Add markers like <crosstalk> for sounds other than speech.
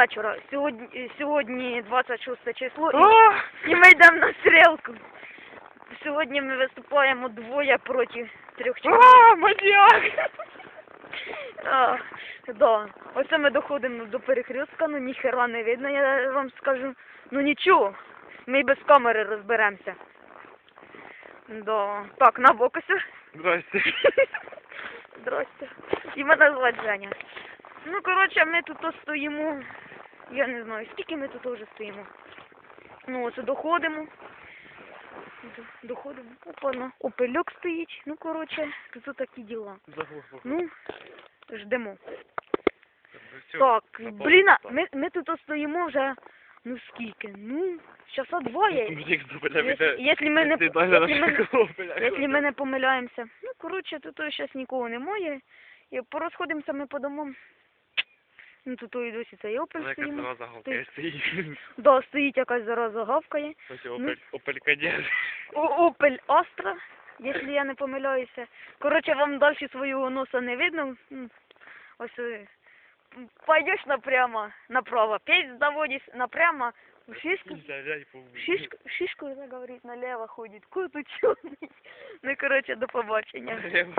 вечора. Сьогодні, сьогодні 26 число. І, О! і ми йдемо на стрілку. Сьогодні ми виступаємо двоє проти трьох чоловік. А, маньяк! А, да. Оце ми доходимо до перехрестка, ну ніхера не видно, я вам скажу. Ну нічого, ми й без камери розберемося. Да. Так, на бокусі. Здрасте. <laughs> Здрасте. І мене звати Женя. Ну, коротше, ми тут стоїмо. Я не знаю, скільки ми тут вже стоїмо. Ну, ось доходимо. Доходимо. Опа, на опельок стоїть. Ну, коротше, тут такі діла. Ну, ждемо. Так, блін, ми, ми тут стоїмо вже, ну скільки? Ну, часа два є. Мужик з дубля Якщо ми не, якщо ми не, помиляємося. Ну, коротше, тут зараз нікого немає. І порозходимося ми по домам. Ну, тут і досі цей опель Вона якась стоїть. зараза гавкає стоїть. Да, стоїть якась зараза гавкає. Ось Ну. опель, опель кадет. О, опель Астра, якщо я не помиляюся. Коротше, вам далі свого носа не видно. М, Ось е, пойдеш напрямо, направо. Петь заводишь напрямо. В шишку, Нельзя взять шишку, шишку, говорить, налево ходит. Куда черный. Ну, коротше, до побачення.